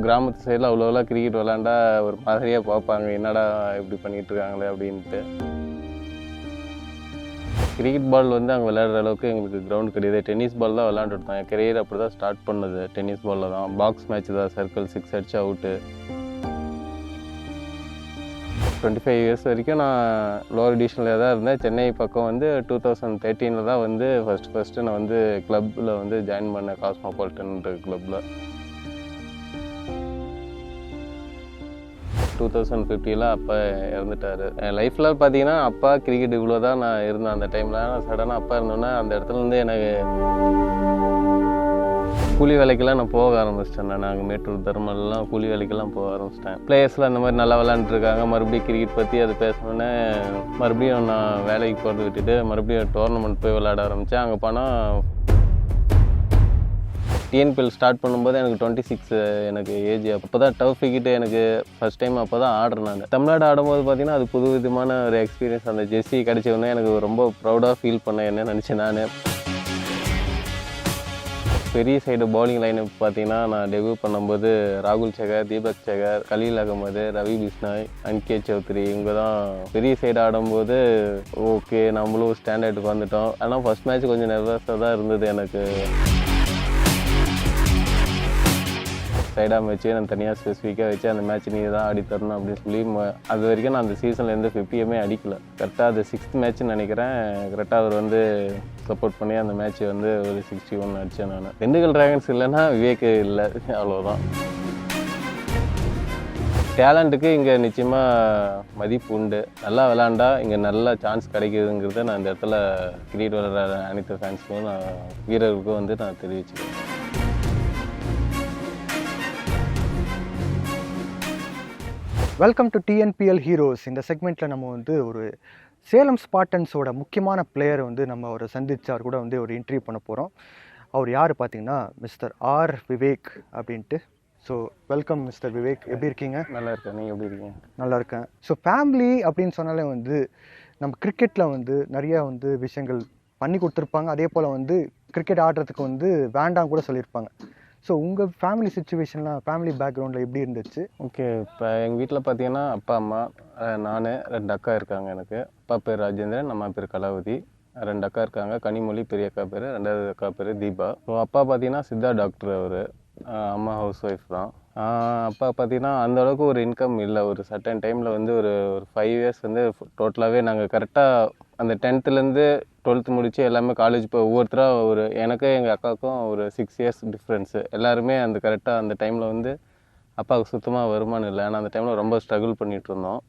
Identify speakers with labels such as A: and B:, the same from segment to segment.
A: கிராமத்து சைடில் அவ்வளோவெல்லாம் கிரிக்கெட் விளாண்டா ஒரு மாதிரியாக பார்ப்பாங்க. என்னடா இப்படி பண்ணிகிட்ருக்காங்களே அப்படின்ட்டு. கிரிக்கெட் பால் வந்து அங்கே விளையாடுற அளவுக்கு எங்களுக்கு கிரவுண்ட் கிடையாது. டென்னிஸ் பால் தான் விளாண்டுருந்தோம் என் கெரியர் அப்படி தான் ஸ்டார்ட் பண்ணது டென்னிஸ் பாலில் தான். பாக்ஸ் மேட்ச் தான். சர்க்கிள் சிக்ஸ் அடிச்சு அவுட்டு டுவெண்ட்டி ஃபைவ் இயர்ஸ் வரைக்கும் நான் லோவர் டிவிஷனில் தான் இருந்தேன். சென்னை பக்கம் வந்து டூ தௌசண்ட் தேர்ட்டீனில் தான் வந்து ஃபஸ்ட்டு ஃபஸ்ட்டு நான் வந்து கிளப்பில் வந்து ஜாயின் பண்ணேன். காஸ்மோபாலிட்டன்ற கிளப்பில் டூ தௌசண்ட் ஃபிஃப்டியில் அப்பா இறந்துட்டார். என் லைஃப்பில் பார்த்தீங்கன்னா அப்பா கிரிக்கெட் இவ்வளோ தான் நான் இருந்தேன். அந்த டைமில் ஆனால் சடனாக அப்பா இருந்தோன்னே அந்த இடத்துலேருந்து எனக்கு கூலி வேலைக்கெல்லாம் நான் போக ஆரம்பிச்சிட்டேன். நான் நாங்கள் மேட்டூர் தர்மல்லாம் கூலி வேலைக்கெல்லாம் போக ஆரம்பிச்சிட்டேன். பிளேயர்ஸ்லாம் இந்த மாதிரி நல்லா விளாண்டுருக்காங்க மறுபடியும் கிரிக்கெட் பற்றி அது பேசணுன்னே மறுபடியும் நான் வேலைக்கு போகிறது விட்டுட்டு மறுபடியும் டோர்னமெண்ட் போய் விளையாட ஆரம்பித்தேன் அங்கே போனால் டிஎன்பிஎல் ஸ்டார்ட் பண்ணும்போது எனக்கு டுவெண்ட்டி சிக்ஸ் எனக்கு ஏஜ் அப்போ தான் டவ் கிரிக்கெட் எனக்கு ஃபஸ்ட் டைம் அப்போ தான் ஆடுறேன் நான். தமிழ்நாடு ஆடும்போது பார்த்தீங்கன்னா அது புது விதமான ஒரு எக்ஸ்பீரியன்ஸ் அந்த ஜெர்சி கிடைச்ச உடனே எனக்கு ரொம்ப ப்ரௌடாக ஃபீல் பண்ணேன் என்ன நினச்சேன் நான். பெரிய சைடு பவுலிங் லைன் பார்த்தீங்கன்னா நான் டெபியூ பண்ணும்போது ராகுல் சேகர் தீபக் சேகர் கலீல் அகமது ரவி பிஸ்னாய் அன்கே சௌத்ரி இவங்க தான் பெரிய சைடு ஆடும்போது ஓகே நம்மளும் ஸ்டாண்டர்டுக்கு வந்துட்டோம் ஆனால் ஃபர்ஸ்ட் மேட்ச் கொஞ்சம் நர்வஸாக தான் இருந்தது எனக்கு. சைடாக வச்சு நான் தனியாக ஸ்பெசிஃபிக்காக வச்சு அந்த மேட்ச் நீ தான் ஆடி தரணும் அப்படின்னு சொல்லி அது வரைக்கும் நான் அந்த சீசனில் எந்த ஃபிஃப்டியுமே அடிக்கல. கரெக்டாக அது சிக்ஸ்த் மேட்ச்னு நினைக்கிறேன். கரெக்டாக அவர் வந்து சப்போர்ட் பண்ணி அந்த மேட்ச் வந்து ஒரு சிக்ஸ்டி ஒன் அடித்தேன் நான். திண்டுக்கல் டிராகன்ஸ் இல்லைன்னா விவேக் இல்லை. அவ்வளோதான் டேலண்ட்டுக்கு இங்கே நிச்சயமாக மதிப்பு உண்டு. நல்லா விளாண்டா இங்கே நல்ல சான்ஸ் கிடைக்குதுங்கிறத நான் இந்த இடத்துல கிரிக்கெட் விளையாடுற அனைத்து ஃபேன்ஸுக்கும் நான் வீரர்களுக்கும் வந்து நான் தெரிவிச்சுக்கிறேன்.
B: வெல்கம் டு டிஎன்பிஎல் ஹீரோஸ் இந்த செக்மெண்ட்டில் நம்ம வந்து ஒரு சேலம் ஸ்பாட்டன்ஸோட முக்கியமான பிளேயரை வந்து நம்ம அவரை சந்திச்சு அவர் கூட வந்து ஒரு இன்டர்வியூ பண்ண போகிறோம் அவர் யார் பார்த்தீங்கன்னா மிஸ்டர் ஆர் விவேக் அப்படின்ட்டு. ஸோ வெல்கம் மிஸ்டர் விவேக் எப்படி இருக்கீங்க?
A: நல்லா இருக்கேன். நீங்கள் எப்படி இருக்கீங்க?
B: நல்லா இருக்கேன். ஸோ ஃபேமிலி அப்படின்னு சொன்னாலே வந்து நம்ம கிரிக்கெட்டில் வந்து நிறைய வந்து விஷயங்கள் பண்ணி கொடுத்துருப்பாங்க. அதே போல் வந்து கிரிக்கெட் ஆடுறதுக்கு வந்து வேண்டாம் கூட சொல்லியிருப்பாங்க. ஸோ உங்கள் ஃபேமிலி சுச்சுவேஷன்லாம் ஃபேமிலி பேக்ரவுண்டில் எப்படி இருந்துச்சு?
A: ஓகே இப்போ எங்கள் வீட்டில் பார்த்தீங்கன்னா அப்பா அம்மா நான் ரெண்டு அக்கா இருக்காங்க எனக்கு. அப்பா பேர் ராஜேந்திரன் அம்மா பேர் கலாவதி. ரெண்டு அக்கா இருக்காங்க கனிமொழி பெரிய அக்கா பேர் ரெண்டாவது அக்கா பேர் தீபா. ஸோ அப்பா பார்த்தீங்கன்னா சித்தா டாக்டர் அவர். அம்மா ஹவுஸ் ஒய்ஃப் தான் அப்பா பார்த்தீங்கன்னா அந்த அளவுக்கு ஒரு இன்கம் இல்லை. ஒரு சர்டன் டைமில் வந்து ஒரு ஒரு ஃபைவ் இயர்ஸ் வந்து டோட்டலாகவே நாங்கள் கரெக்டாக அந்த டென்த்துலேருந்து டுவெல்த்து முடித்து எல்லாமே காலேஜ் போய் ஒவ்வொருத்தராக ஒரு எனக்கும் எங்கள் அக்காவுக்கும் ஒரு சிக்ஸ் இயர்ஸ் டிஃப்ரென்ஸு எல்லாருமே அந்த கரெக்டாக அந்த டைமில் வந்து அப்பாவுக்கு சுத்தமாக வருமானம் இல்லை. ஆனால் அந்த டைமில் ரொம்ப ஸ்ட்ரகிள் பண்ணிகிட்டு இருந்தோம்.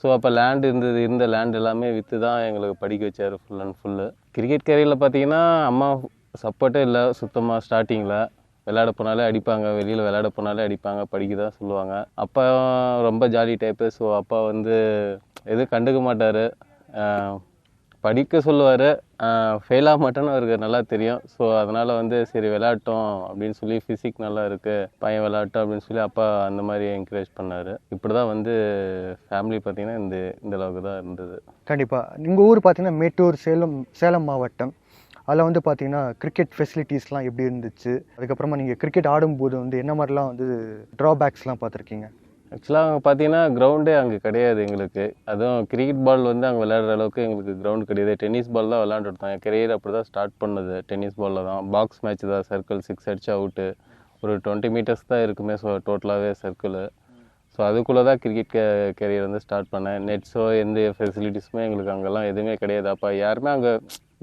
A: ஸோ அப்போ லேண்ட் இருந்தது இருந்த லேண்ட் எல்லாமே விற்று தான் எங்களுக்கு படிக்க வச்சார் ஃபுல் அண்ட் ஃபுல்லு கிரிக்கெட் கேரியரில் பார்த்தீங்கன்னா அம்மா சப்போர்ட்டே இல்லை சுத்தமாக ஸ்டார்டிங்கில் விளையாட போனாலே அடிப்பாங்க வெளியில் விளையாட போனாலே அடிப்பாங்க படிக்க தான் சொல்லுவாங்க. அப்பா ரொம்ப ஜாலி டைப்பு ஸோ அப்பா வந்து எதுவும் கண்டுக்க மாட்டார். படிக்க சொல்லுவார். ஃபெயில் ஆக மாட்டேன்னு அவருக்கு நல்லா தெரியும். ஸோ அதனால் வந்து சரி விளாட்டோம் அப்படின்னு சொல்லி ஃபிசிக் நல்லா இருக்குது பையன் விளாட்டோம் அப்படின்னு சொல்லி அப்பா அந்த மாதிரி என்கரேஜ் பண்ணார். இப்படி தான் வந்து ஃபேமிலி பார்த்திங்கன்னா இந்த இந்த அளவுக்கு தான் இருந்தது.
B: கண்டிப்பாக எங்கள் ஊர் பார்த்தீங்கன்னா மேட்டூர் சேலம் சேலம் மாவட்டம். அதில் வந்து பார்த்தீங்கன்னா கிரிக்கெட் ஃபெசிலிட்டிஸ்லாம் எப்படி இருந்துச்சு? அதுக்கப்புறமா நீங்கள் கிரிக்கெட் ஆடும்போது வந்து என்ன மாதிரிலாம் வந்து ட்ராபேக்ஸ்லாம் பார்த்துருக்கீங்க?
A: ஆக்சுவலாக அங்கே பார்த்தீங்கன்னா கிரவுண்டே அங்கே கிடையாது எங்களுக்கு. அதுவும் கிரிக்கெட் பால் வந்து அங்கே விளையாடுற அளவுக்கு எங்களுக்கு கிரவுண்ட் கிடையாது. டென்னிஸ் பால் தான் விளையாண்டுருந்தோம். என் கெரியர் அப்படி தான் ஸ்டார்ட் பண்ணது டென்னிஸ் பாலில் தான். பாக்ஸ் மேட்ச் தான். சர்க்கிள் சிக்ஸ் அடிச்சு அவுட்டு ஒரு டுவெண்ட்டி மீட்டர்ஸ் தான் இருக்குமே ஸோ டோட்டலாகவே சர்க்கிள் ஸோ அதுக்குள்ளே தான் கிரிக்கெட் கே கெரியர் வந்து ஸ்டார்ட் பண்ணேன். நெட்ஸோ எந்த ஃபெசிலிட்டிஸுமே எங்களுக்கு அங்கெல்லாம் எதுவுமே கிடையாது. அப்போ யாருமே அங்கே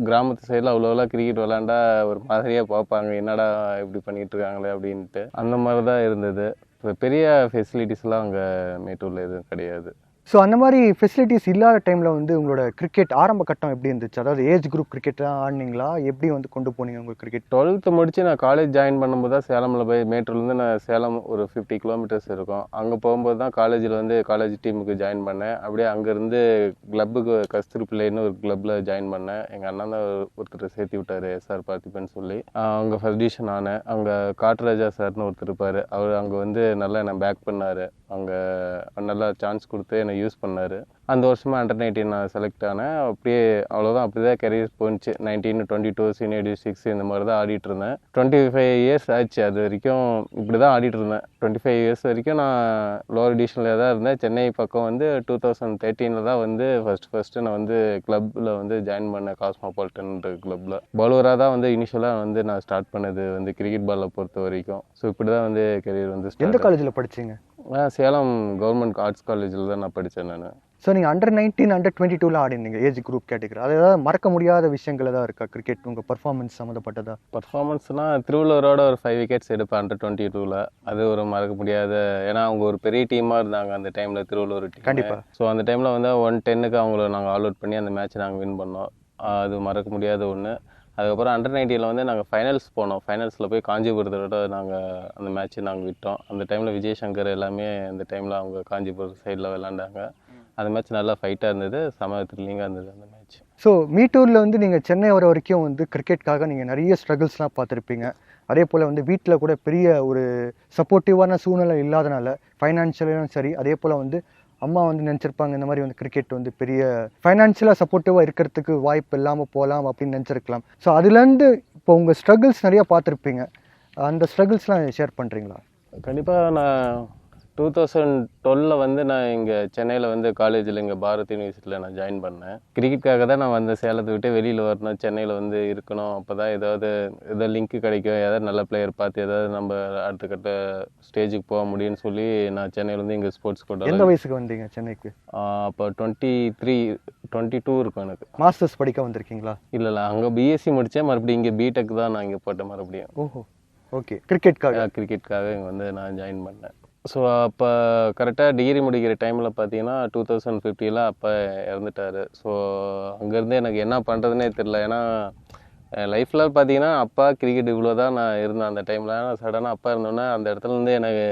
A: கிராமத்து சைடில் அவ்வளோலாம் கிரிக்கெட் விளாண்டா ஒரு மாதிரியாக பார்ப்பாங்க. என்னடா இப்படி பண்ணிகிட்டு இருக்காங்களே அப்படின்ட்டு. அந்த மாதிரி தான் இருந்தது. பெரிய ஃபெசிலிட்டிஸ்லாம் அங்கே மேட்டூரில் எதுவும் கிடையாது.
B: ஸோ அந்த மாதிரி ஃபெசிலிட்டிஸ் இல்லாத டைமில் வந்து உங்களோட கிரிக்கெட் ஆரம்ப கட்டம் எப்படி இருந்துச்சு? அதாவது ஏஜ் குரூப் கிரிக்கெட்லாம் ஆடினீங்களா? எப்படி வந்து கொண்டு போனீங்க உங்கள் கிரிக்கெட்
A: டுவெல்த்து முடித்து நான் காலேஜ் ஜாயின் பண்ணும்போது தான் சேலமில் போய் மேட்டூர்லேருந்து நான் சேலம் ஒரு ஃபிஃப்டி கிலோமீட்டர்ஸ் இருக்கும். அங்கே போகும்போது தான் காலேஜில் வந்து காலேஜ் டீமுக்கு ஜாயின் பண்ணேன். அப்படியே அங்கேருந்து கிளப்புக்கு கஸ்தூரி பிள்ளைன்னு ஒரு கிளப்பில் ஜாயின் பண்ணேன். எங்கள் அண்ணன் தான் ஒருத்தர் சேர்த்து விட்டார் எஸ்ஆர் பார்த்திபன் சொல்லி. அங்கே ஃபர்ஸ்ட் டிவிஷன் ஆனேன். அங்கே காட்டுராஜா சார்னு ஒருத்தர் இருப்பார். அவர் அங்கே வந்து நல்லா என்னை பேக் பண்ணார். அங்கே நல்லா சான்ஸ் கொடுத்து என்னை என்னை யூஸ் பண்ணார். அந்த வருஷமாக அண்டர் நைன்டீன் நான் செலக்ட் ஆனேன். அப்படியே அவ்வளோதான் அப்படி தான் கரியர் போணுச்சு nineteen twenty two senior six இந்த மாதிரி தான் ஆடிட்டு இருந்தேன். டுவெண்ட்டி ஃபைவ் இயர்ஸ் ஆச்சு. அது வரைக்கும் இப்படி தான் ஆடிட்டு இருந்தேன். டுவெண்ட்டி ஃபைவ் இயர்ஸ் வரைக்கும் நான் லோவர் டிவிஷனில் தான் இருந்தேன். சென்னை பக்கம் வந்து டூ தௌசண்ட் தேர்ட்டீனில் தான் வந்து ஃபஸ்ட் ஃபஸ்ட்டு நான் வந்து கிளப்பில் வந்து ஜாயின் பண்ணேன். காஸ்மோபாலிட்டன்ற கிளப்பில் பவுலராக தான் வந்து இனிஷியலாக வந்து நான் ஸ்டார்ட் பண்ணது வந்து கிரிக்கெட் பாலில் பொறுத்த வரைக்கும். ஸோ இப்படி தான் வந்து கரியர் வந்து
B: எந்த காலேஜில் படிச்சீங்க?
A: சேலம் கவர்மெண்ட் ஆர்ட்ஸ் காலேஜில் தான் நான் படித்தேன் நான்.
B: ஸோ நீங்கள் அண்டர் நைன்டீன் அண்டர் டுவெண்ட்டி டூவில் ஆடினீங்க ஏஜ் குரூப் கேட்டகரி அது ஏதாவது மறக்க முடியாத விஷயங்கள் ஏதாவது இருக்கா? கிரிக்கெட் உங்கள் பர்ஃபார்மன்ஸ் சம்மந்தப்பட்டதா
A: பர்ஃபார்மன்ஸ்னால் திருவள்ளூரோட ஒரு ஃபைவ் விக்கெட்ஸ் எடுப்பேன் அண்டர் டுவெண்ட்டி டூவில் அது ஒரு மறக்க முடியாத ஏன்னா அவங்க ஒரு பெரிய டீமாக இருந்தாங்க அந்த டைமில் திருவள்ளூர் டீம்
B: கண்டிப்பா.
A: ஸோ அந்த டைமில் வந்து ஒன் டென்னுக்கு அவங்கள நாங்கள் ஆல் அவுட் பண்ணி அந்த மேட்ச் நாங்கள் வின் பண்ணோம். அது மறக்க முடியாத ஒன்று அதுக்கப்புறம் அண்டர் நைன்டீனில் வந்து நாங்கள் ஃபைனல்ஸ் போனோம். ஃபைனல்ஸில் போய் காஞ்சிபுரத்தோட நாங்கள் அந்த மேட்ச்சு நாங்கள் விட்டோம். அந்த டைமில் விஜய் சங்கர் எல்லாமே அந்த டைமில் அவங்க காஞ்சிபுரம் சைடில் விளாண்டாங்க அந்த மேட்ச் நல்லா ஃபைட்டாக இருந்தது. செம த்ரில்லிங்காக இருந்தது அந்த மேட்ச்
B: ஸோ மீட்டூரில் வந்து நீங்கள் சென்னை வர வரைக்கும் வந்து கிரிக்கெட்காக நீங்கள் நிறைய ஸ்ட்ரகிள்ஸ்லாம் பார்த்துருப்பீங்க. அதே போல் வந்து வீட்டில் கூட பெரிய ஒரு சப்போர்ட்டிவான சூழ்நிலை இல்லாதனால ஃபைனான்ஷியலும் சரி அதே போல் வந்து அம்மா வந்து நினச்சிருப்பாங்க இந்த மாதிரி வந்து கிரிக்கெட் வந்து பெரிய ஃபைனான்ஷியலாக சப்போர்ட்டிவாக இருக்கிறதுக்கு வாய்ப்பு இல்லாமல் போகலாம் அப்படின்னு நினச்சிருக்கலாம். ஸோ அதுலேருந்து இப்போ உங்கள் ஸ்ட்ரகிள்ஸ் நிறையா பார்த்துருப்பீங்க. அந்த ஸ்ட்ரகிள்ஸ்லாம் ஷேர் பண்ணுறீங்களா
A: கண்டிப்பாக நான் டூ தௌசண்ட் டுவெலில் வந்து நான் இங்கே சென்னையில் வந்து காலேஜில் இங்கே பாரத் யூனிவர்சிட்டியில் நான் ஜாயின் பண்ணேன். கிரிக்கெட்காக தான் நான் வந்து சேலத்தை விட்டு வெளியில் வரணும் சென்னையில் வந்து இருக்கணும். அப்போ தான் ஏதாவது ஏதாவது லிங்க் கிடைக்கும். ஏதாவது நல்ல பிளேயர் பார்த்து ஏதாவது நம்ம அடுத்த கட்ட ஸ்டேஜுக்கு போக முடியும்னு சொல்லி நான் சென்னையிலேருந்து இங்கே ஸ்போர்ட்ஸ்
B: எந்த
A: கோட்டாவில்
B: வயசுக்கு வந்தீங்க சென்னைக்கு?
A: அப்போ டுவெண்ட்டி த்ரீ டுவெண்ட்டி டூ இருக்கும் எனக்கு.
B: மாஸ்டர்ஸ் படிக்க வந்திருக்கீங்களா?
A: இல்லை இல்லை. அங்கே பிஎஸ்சி முடித்தேன் மறுபடியும் இங்கே பிடெக் தான் நான் இங்கே போட்டேன் மறுபடியும்.
B: ஓஹோ. ஓகே கிரிக்கெட்காக
A: கிரிக்கெட்காக இங்கே வந்து நான் ஜாயின் பண்ணேன். ஸோ அப்போ கரெக்டாக டிகிரி முடிக்கிற டைமில் பார்த்தீங்கன்னா டூ தௌசண்ட் ஃபிஃப்டியில் அப்போ இறந்துட்டார். ஸோ அங்கேருந்து எனக்கு என்ன பண்ணுறதுனே தெரில ஏன்னா லைஃப்பில் பார்த்தீங்கன்னா அப்பா கிரிக்கெட் இவ்வளோ தான் நான் இருந்தேன் அந்த டைமில் ஆனால் சடனாக அப்பா இருந்தோன்னே அந்த இடத்துலேருந்து எனக்கு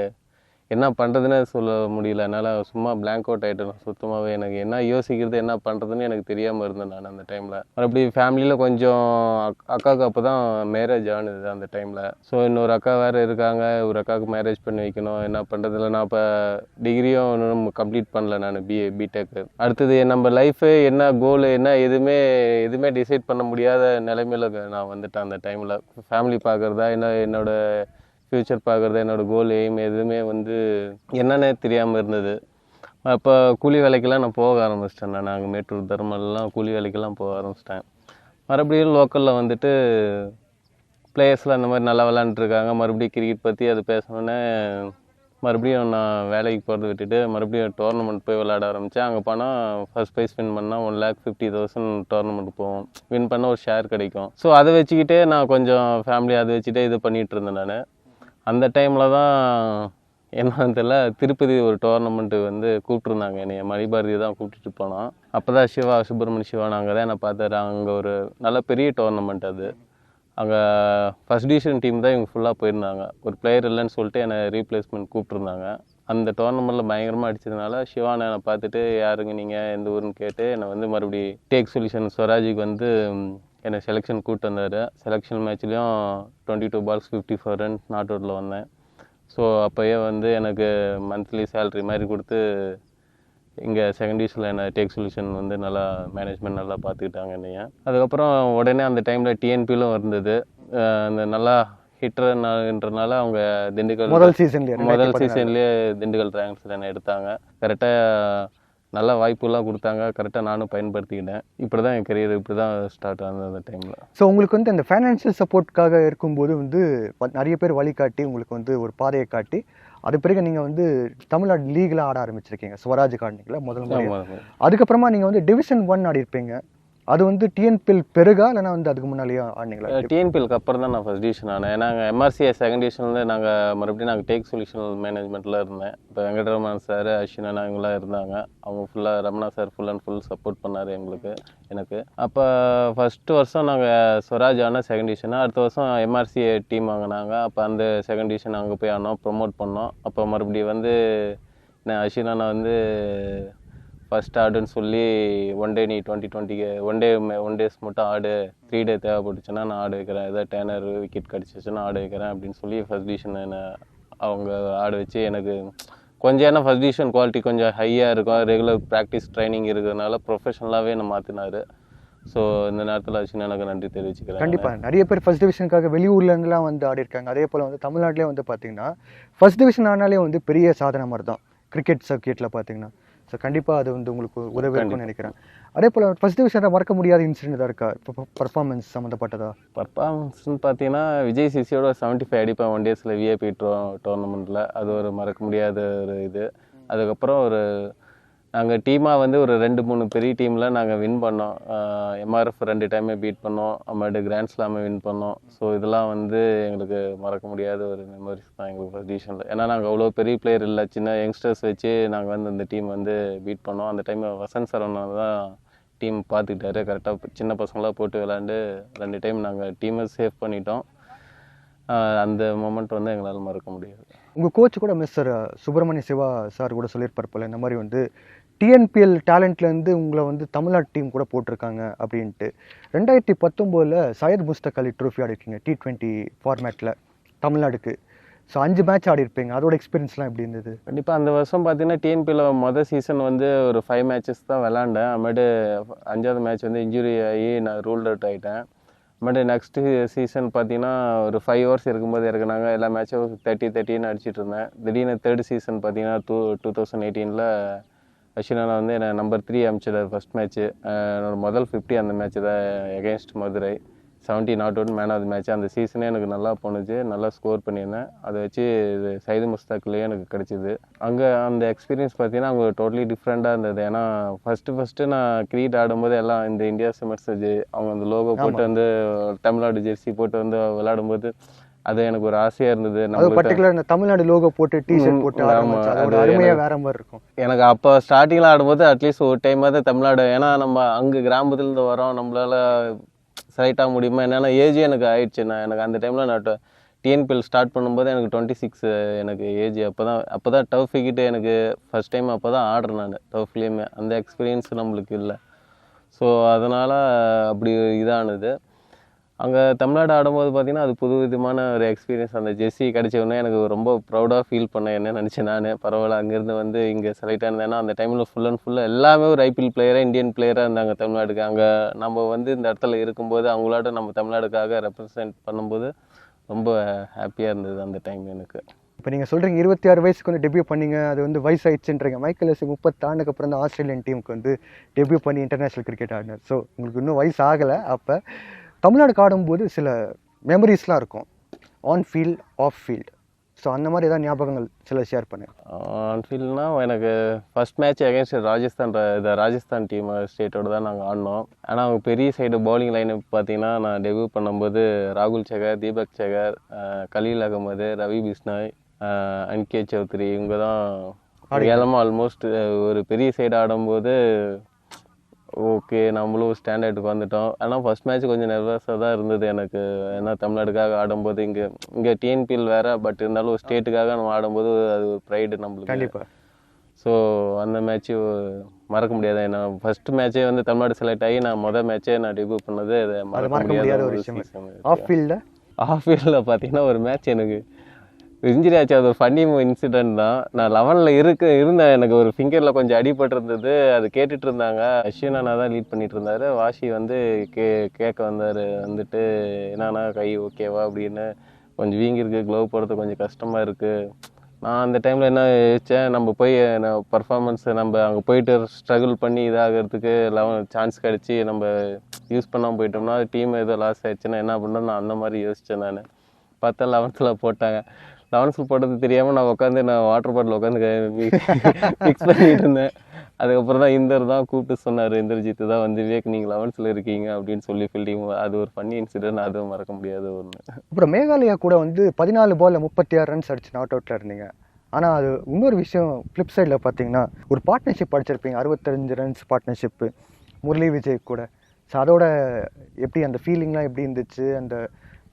A: என்ன பண்ணுறதுன்னு சொல்ல முடியல. என்னால் சும்மா பிளாங்க் அவுட் ஆகிட்டேன் சுத்தமாகவே எனக்கு என்ன யோசிக்கிறது என்ன பண்ணுறதுன்னு எனக்கு தெரியாமல் இருந்தேன் நான் அந்த டைமில் மறுபடியும் ஃபேமிலியில் கொஞ்சம் அக்- அக்காவுக்கு அப்போ தான் மேரேஜ் ஆனது அந்த டைமில் ஸோ இன்னொரு அக்கா வேறு இருக்காங்க. ஒரு அக்காவுக்கு மேரேஜ் பண்ணி வைக்கணும். என்ன பண்ணுறதுல நான் இப்போ டிகிரியும் இன்னும் கம்ப்ளீட் பண்ணல நான் பிஏ பிடெக்கு அடுத்தது நம்ம லைஃபு என்ன கோல் என்ன எதுவுமே எதுவுமே டிசைட் பண்ண முடியாத நிலைமையில நான் வந்துட்டேன் அந்த டைமில் ஃபேமிலி பார்க்குறதா என்ன என்னோடய ஃப்யூச்சர் பார்க்குறது என்னோட கோல் எய்ம் எதுவுமே வந்து என்னன்னே தெரியாமல் இருந்தது. அப்போ கூலி வேலைக்கெல்லாம் நான் போக ஆரம்பிச்சிட்டேன் நான். அங்கே மேட்டூர் தர்மல்லாம் கூலி வேலைக்கெல்லாம் போக ஆரம்பிச்சிட்டேன். மறுபடியும் லோக்கலில் வந்துட்டு பிளேயர்ஸ்லாம் அந்த மாதிரி நல்லா விளாண்டுருக்காங்க மறுபடியும் கிரிக்கெட் பற்றி அது பேசணுன்னே மறுபடியும் நான் வேலைக்கு போகிறத விட்டுட்டு மறுபடியும் டோர்னமெண்ட் போய் விளாட ஆரம்பித்தேன் அங்கே போனால் ஃபர்ஸ்ட் ப்ரைஸ் வின் பண்ணால் one lakh fifty thousand tournament போவோம். வின் பண்ண ஒரு ஷேர் கிடைக்கும். ஸோ அதை வச்சுக்கிட்டே நான் கொஞ்சம் ஃபேமிலி அதை வச்சுட்டே இது பண்ணிகிட்டு இருந்தேன் நான். அந்த டைமில் தான் என்னன்னு தெரியல திருப்பதி ஒரு டோர்னமெண்ட்டு வந்து கூப்பிட்ருந்தாங்க என்னைய மணிபாரதி தான் கூப்பிட்டுட்டு போனோம் அப்போ தான் சிவா சுப்பிரமணிய சிவா நாங்கள் தான் என்னை பார்த்தாரு. அங்கே ஒரு நல்ல பெரிய டோர்னமெண்ட் அது. அங்கே ஃபஸ்ட் டிவிஷன் டீம் தான் இவங்க ஃபுல்லாக போயிருந்தாங்க. ஒரு பிளேயர் இல்லைன்னு சொல்லிட்டு என்னை ரீப்ளேஸ்மெண்ட் கூப்பிட்ருந்தாங்க அந்த டோர்னமெண்ட்டில் பயங்கரமாக அடித்ததுனால சிவானை என்னை பார்த்துட்டு யாருங்க நீங்கள் எந்த ஊருன்னு கேட்டு என்னை வந்து மறுபடி டேக் சொல்யூஷன் ஸ்வராஜுக்கு வந்து என்னை செலெக்ஷன் கூப்பிட்டு வந்தார். Selection மேட்ச்லேயும் twenty two balls fifty four run not அவுட்டில் வந்தேன். ஸோ அப்போயே வந்து எனக்கு மந்த்லி சேலரி மாதிரி கொடுத்து இங்கே செகண்ட் டிவிஷனில் என்ன டேக் சொல்யூஷன் வந்து நல்லா மேனேஜ்மெண்ட் நல்லா பார்த்துக்கிட்டாங்க என்னைய. அதுக்கப்புறம் உடனே அந்த டைமில் டிஎன்பிலும் இருந்தது. அந்த நல்லா ஹிட்டர்ன்றனால அவங்க திண்டுக்கல்
B: முதல் சீசன்லேயே
A: முதல் சீசன்லேயே திண்டுக்கல் ட்ராகன்ஸில் என்ன எடுத்தாங்க. கரெக்டாக நல்ல வாய்ப்புலாம் கொடுத்தாங்க. கரெக்டாக நானும் பயன்படுத்திக்கிட்டேன். இப்படி தான் என் கரியர் இப்படி தான் ஸ்டார்ட் ஆனது அந்த டைமில்
B: ஸோ உங்களுக்கு வந்து அந்த ஃபைனான்ஷியல் சப்போர்ட்காக இருக்கும்போது வந்து நிறைய பேர் வழிகாட்டி உங்களுக்கு வந்து ஒரு பாதையை காட்டி அது பிறகு நீங்கள் வந்து தமிழ்நாடு லீகில் ஆட ஆரம்பிச்சிருக்கீங்க. ஸ்வராஜ் ஆடினீங்களா முதல் முறை
A: ஆமாம்
B: அதுக்கப்புறமா நீங்கள் வந்து டிவிஷன் ஒன் ஆடி இருப்பீங்க அது வந்து டிஎன்பிஎல் பெருகா இல்லைனா வந்து அதுக்கு முன்னாலேயே ஆடினீங்களா?
A: டிஎன்பிஎல்க்கு அப்புறம் தான் நான் ஃபஸ்ட் டிவிஷன் ஆனேன். நாங்கள் எம்ஆர்சிஏ செகண்ட் டிவிஷனில் நாங்கள் மறுபடியும் நாங்கள் டேக் சொல்யூஷன் மேனேஜ்மெண்ட்டில் இருந்தேன். இப்போ வெங்கடரமன் சார் அஸ்வினா இவங்களாம் இருந்தாங்க. அவங்க ஃபுல்லாக Ramana sir full and full support பண்ணார் எங்களுக்கு எனக்கு. அப்போ ஃபஸ்ட்டு வருஷம் நாங்கள் ஸ்வராஜ் ஆனால் செகண்ட் டிவிஷன் அடுத்த வருஷம் எம்ஆர்சிஏ டீம் வாங்கினாங்க. அப்போ அந்த செகண்ட் டிவிஷன் அங்கே போய் ஆனோம் ப்ரொமோட் பண்ணோம். அப்போ மறுபடியும் வந்து நான் அஸ்வினா நான் வந்து ஃபஸ்ட் ஆடுன்னு சொல்லி ஒன் டே நீ டுவெண்ட்டி டுவெண்ட்டிக்கு ஒன் டே ஒன் டேஸ் மட்டும் ஆடு த்ரீ டே தேவைப்பட்டுச்சுன்னா நான் ஆடு வைக்கிறேன். ஏதாவது டேனர் விக்கெட் கிடச்சிச்சுன்னா ஆடு வைக்கிறேன் அப்படின்னு சொல்லி ஃபஸ்ட் டிவிஷன் என்ன அவங்க ஆடு வச்சு எனக்கு கொஞ்சம் ஏன்னா ஃபஸ்ட் டிவிஷன் குவாலிட்டி கொஞ்சம் ஹையாக இருக்கும். ரெகுலர் ப்ராக்டிஸ் ட்ரைனிங் இருக்கிறதுனால ப்ரொஃபஷனலாகவே என்னை மாற்றினார் ஸோ இந்த நேரத்தில் வச்சு எனக்கு நன்றி தெரிவிச்சுக்கிறேன்
B: கண்டிப்பாக நிறைய பேர் ஃபர்ஸ்ட் டிவிஷனுக்காக வெளியூர்லேருந்துலாம் வந்து ஆடி இருக்காங்க. அதே போல் வந்து தமிழ்நாட்டிலே வந்து பார்த்தீங்கன்னா ஃபர்ஸ்ட் டிவிஷன் ஆனாலே வந்து பெரிய சாதனை மாதிரி தான் கிரிக்கெட் சர்க்கியூட்டில் பார்த்தீங்கன்னா ஸோ கண்டிப்பா அது வந்து உங்களுக்கு உதவி இருக்கும்னு நினைக்கிறேன். அதே போல ஃபர்ஸ்ட் டிவிஷனில் மறக்க முடியாத இன்சிடென்ட் தான் இருக்கா? இப்போ பர்ஃபார்மன்ஸ் சம்மந்தப்பட்டதா
A: பர்ஃபார்மன்ஸ்னு பார்த்தீங்கன்னா விஜய் சிசியோட செவன்ட்டி ஃபைவ் அடிப்பேன் ஒன் டேஸில் விஐபி டோ டோர்னமெண்ட்டில் அது ஒரு மறக்க முடியாத ஒரு இது. அதுக்கப்புறம் ஒரு நாங்கள் டீமாக வந்து ஒரு ரெண்டு மூணு பெரிய டீமில் நாங்கள் வின் பண்ணோம். எம்ஆர்எஃப் ரெண்டு டைமே பீட் பண்ணோம். அம்மாட்டு கிராண்ட் ஸ்லாமே வின் பண்ணோம். ஸோ இதெல்லாம் வந்து எங்களுக்கு மறக்க முடியாத ஒரு மெமரிஸ் தான் எங்களுக்கு ஃபஸ்ட் டிவிஷனில் ஏன்னா நாங்கள் அவ்வளோ பெரிய பிளேயர் இல்லை. சின்ன யங்ஸ்டர்ஸ் வச்சு நாங்கள் வந்து அந்த டீம் வந்து பீட் பண்ணோம். அந்த டைம் வசந்த் சரவணா தான் டீம் பார்த்துக்கிட்டாரு கரெக்டாக சின்ன பசங்களாக போட்டு விளாண்டு ரெண்டு டைம் நாங்கள் டீமை சேவ் பண்ணிட்டோம். அந்த மொமெண்ட் வந்து எங்களால் மறக்க முடியாது.
B: உங்கள் கோச் கூட மிஸ்டர் சுப்பிரமணிய சிவா சார் கூட சொல்லியிருப்பார் போல. இந்த மாதிரி வந்து டிஎன்பிஎல் டேலண்ட்லேருந்து உங்களை வந்து தமிழ்நாடு டீம் கூட போட்டிருக்காங்க அப்படின்ட்டு. ரெண்டாயிரத்தி பத்தொம்போதில் சையத் முஸ்தக் அலி ட்ரோஃபி ஆடிருக்கீங்க டி ட்வெண்ட்டி ஃபார்மேட்டில் தமிழ்நாடுக்கு. ஸோ அஞ்சு மேட்ச் ஆடி இருப்பீங்க அதோட எக்ஸ்பீரியன்ஸ்லாம் எப்படி இருந்தது?
A: கண்டிப்பாக அந்த வருஷம் பார்த்தீங்கன்னா டிஎன்பியில் மொதல் சீசன் வந்து ஒரு ஃபைவ் மேட்சஸ் தான் விளாண்டேன். அமேடு அஞ்சாவது மேட்ச் வந்து இன்ஜுரி ஆகி நான் ரூல்ட் அவுட் ஆகிட்டேன் அப்புறமேட்டு நெக்ஸ்ட்டு சீசன் பார்த்தீங்கன்னா ஒரு ஃபைவ் ஹவர்ஸ் இருக்கும்போது இறக்குனாங்க எல்லா மேட்சும் தேர்ட்டி தேர்ட்டின்னு அடிச்சிட்டு இருந்தேன். திடீர்னு தேர்ட் சீசன் பார்த்தீங்கன்னா டூ டூ தௌசண்ட் எயிட்டீனில் அஸ்வினா வந்து என்னை நம்பர் த்ரீ அமிச்சிடார் ஃபஸ்ட் மேட்ச்சு என்னோட முதல் ஃபிஃப்டி அந்த மேட்ச் தான் against Madurai. Seventy not out man of the match அந்த சீசனே எனக்கு நல்லா போணுச்சு நல்லா ஸ்கோர் பண்ணியிருந்தேன். அதை வச்சு இது சைது முஸ்தாக்லேயே எனக்கு கிடச்சிது. அங்கே அந்த எக்ஸ்பீரியன்ஸ் பார்த்தீங்கன்னா அங்கே டோட்டலி டிஃப்ரெண்ட்டாக இருந்தது. ஏன்னா ஃபஸ்ட்டு ஃபஸ்ட்டு நான் கிரிக்கெட் ஆடும்போது எல்லாம் இந்த இந்தியா சிமர்ஸ் அவங்க அந்த லோகோ போட்டு வந்து தமிழ்நாடு ஜெர்சி போட்டு வந்து விளையாடும்போது அது எனக்கு ஒரு ஆசையாக இருந்தது.
B: அது
A: நம்மளுக்கு
B: பர்டிகுலர் இந்த தமிழ்நாடு லோகோ போட்டு டிஷர்ட்
A: ம்,
B: போட்டு
A: அது
B: அருமையாக வேற மாதிரி இருக்கும்.
A: எனக்கு அப்போ ஸ்டார்டிங்கில் ஆடும்போது அட்லீஸ்ட் ஒரு டைமாவது தமிழ்நாடு ஏன்னா நம்ம அங்கே கிராமத்துலேருந்து வரோம் நம்மளால செலக்ட் ஆக முடியுமா என்னன்னா ஏஜ் எனக்கு ஆயிடுச்சு. நான் எனக்கு அந்த டைமில் நான் டிஎன்பிஎல் ஸ்டார்ட் பண்ணும்போது எனக்கு டுவெண்ட்டி சிக்ஸ் எனக்கு ஏஜ் அப்போ தான் அப்போ தான் டஃப் கிட்ட எனக்கு ஃபஸ்ட் டைம் அப்போ தான் ஆடுறேன் நான் டஃப்லேயுமே அந்த எக்ஸ்பீரியன்ஸ் நம்மளுக்கு இல்லை. ஸோ அதனால் அப்படி இதானது. அங்கே தமிழ்நாடு ஆடும்போது பார்த்தீங்கன்னா அது புது விதமான ஒரு எக்ஸ்பீரியன்ஸ் அந்த ஜெர்சி கிடைச்ச உடனே எனக்கு ரொம்ப ப்ரௌடாக ஃபீல் பண்ணேன் என்ன நினச்சேன் நான். பரவாயில்ல அங்கேருந்து வந்து இங்கே செலக்ட் ஆனேன்னா அந்த டைமில் ஃபுல் அண்ட் ஃபுல்லாக எல்லாமே ஒரு ஐபிஎல் பிளேயராக இந்தியன் பிளேயராக இருந்தாங்க தமிழ்நாடுக்கு அங்கே நம்ம வந்து இந்த இடத்துல இருக்கும்போது அவங்களோட நம்ம தமிழ்நாடுக்காக ரெப்ரசன்ட் பண்ணும்போது ரொம்ப ஹாப்பியாக இருந்தது அந்த டைம் எனக்கு.
B: இப்போ நீங்கள் சொல்கிறீங்க இருபத்தி ஆறு வயசுக்கு வந்து டெபியூ பண்ணிங்க. அது வந்து வயசாயிடுச்சுன்றீங்க. மைக்கேல் எஸ் முப்பத்தாண்டுக்கு அப்புறம் தான் ஆஸ்திரேலியன் டீமுக்கு வந்து டெபியூ பண்ணி இன்டர்நேஷ்னல் கிரிக்கெட் ஆடினார். ஸோ உங்களுக்கு இன்னும் வயசு ஆகலை. அப்போ தமிழ்நாடுக்கு ஆடும்போது சில மெமரிஸ்லாம் இருக்கும். On field off field so அந்த மாதிரி ஏதாவது ஞாபகங்கள் சில ஷேர் பண்ணுங்க
A: ஆன்ஃபீல்ட்னா எனக்கு ஃபர்ஸ்ட் மேட்ச் அகேன்ஸ்ட் ராஜஸ்தான் இந்த ராஜஸ்தான் டீம் ஸ்டேட்டோட தான் நாங்கள் ஆடினோம். ஆனால் அவங்க பெரிய சைடு பவுலிங் லைன் பார்த்தீங்கன்னா நான் டெபியூ பண்ணும்போது ராகுல் சகர் தீபக் சகர் கலீல் அகமது ரவி அஹ், அன்கே சௌத்ரி இவங்க தான் ஏழமா ஆல்மோஸ்ட் ஒரு பெரிய சைடு ஆடும்போது ஓகே நம்மளும் ஸ்டாண்டர்டுக்கு வந்துட்டோம். ஆனால் ஃபர்ஸ்ட் மேட்ச் கொஞ்சம் நர்வஸாக தான் இருந்தது எனக்கு. ஏன்னா தமிழ்நாடுக்காக ஆடும்போது இங்கே இங்கே டிஎன்பிஎல் வேற பட் இருந்தாலும் ஒரு ஸ்டேட்டுக்காக நம்ம ஆடும்போது அது ஒரு ப்ரைடு நம்மளுக்கு.
B: கண்டிப்பாக
A: ஸோ அந்த மேட்ச்சு மறக்க முடியாது. நான் ஃபர்ஸ்ட் மேட்சே வந்து தமிழ்நாடு செலக்ட் ஆகி நான் மொதல் மேட்சே நான் டெபியூ பண்ணது அது மறக்க
B: முடியாத ஒரு விஷயம். ஆஃப் ஃபீல்டில்
A: ஆஃப் ஃபீல்டில் பார்த்தீங்கன்னா ஒரு மேட்ச் எனக்கு இன்ஜுரி ஆச்சு. அது ஒரு ஃபன்னி இன்சிடென்ட் தான். நான் லெவனில் இருக்க இருந்தேன். எனக்கு ஒரு ஃபிங்கரில் கொஞ்சம் அடிபட்டிருந்தது. அது கேட்டுட்டு இருந்தாங்க. அஸ்வின் அண்ணா தான் லீட் பண்ணிட்டு இருந்தாரு. வாஷி வந்து கே கேட்க வந்தார். வந்துட்டு என்னன்னா கை ஓகேவா அப்படின்னு. கொஞ்சம் வீங்கிருக்கு க்ளோவ் போடுறது கொஞ்சம் கஷ்டமாக இருக்குது நான் அந்த டைமில் என்ன யோசித்தேன் நம்ம போய் பர்ஃபார்மன்ஸ் நம்ம அங்கே போயிட்டு ஸ்ட்ரகிள் பண்ணி இதாகிறதுக்கு லெவன் சான்ஸ் கிடச்சி நம்ம யூஸ் பண்ணாமல் போயிட்டோம்னா டீம் ஏதோ லாஸ் ஆயிடுச்சுன்னா என்ன பண்ணுறோம் நான் அந்த மாதிரி யோசித்தேன் நான். பார்த்தா லெவன்த்தில் போட்டாங்க. டான்ஸ் போட்டது தெரியாமல் நான் உட்காந்து நான் வாட்டர் பாட்டில் உட்காந்து ஃபிக்ஸ் பண்ணிட்டு இருந்தேன். அதுக்கப்புறம் தான் இந்தர் தான் கூப்பிட்டு சொன்னார் இந்தர்ஜித் தான் வந்து விவேக் நீங்கள் லெவன்ஸில் இருக்கீங்க அப்படின்னு சொல்லி ஃபீல்டிங் அது ஒரு ஃபன்னி இன்சிடென்ட் அதுவும் மறக்க முடியாத ஒன்று
B: அப்புறம் மேகாலயா கூட வந்து பதினாலு பால்ல முப்பத்தி ஆறு ரன்ஸ் அடிச்சு நாட் அவுட்டில் இருந்தீங்க. ஆனால் அது இன்னொரு விஷயம் ஃப்ளிப் சைடில் பார்த்தீங்கன்னா ஒரு பார்ட்னர்ஷிப் அடிச்சிருப்பீங்க அறுபத்தஞ்சு ரன்ஸ் பார்ட்னர்ஷிப்பு முரளி விஜய் கூட. ஸோ அதோட எப்படி அந்த ஃபீலிங்லாம் எப்படி இருந்துச்சு? அந்த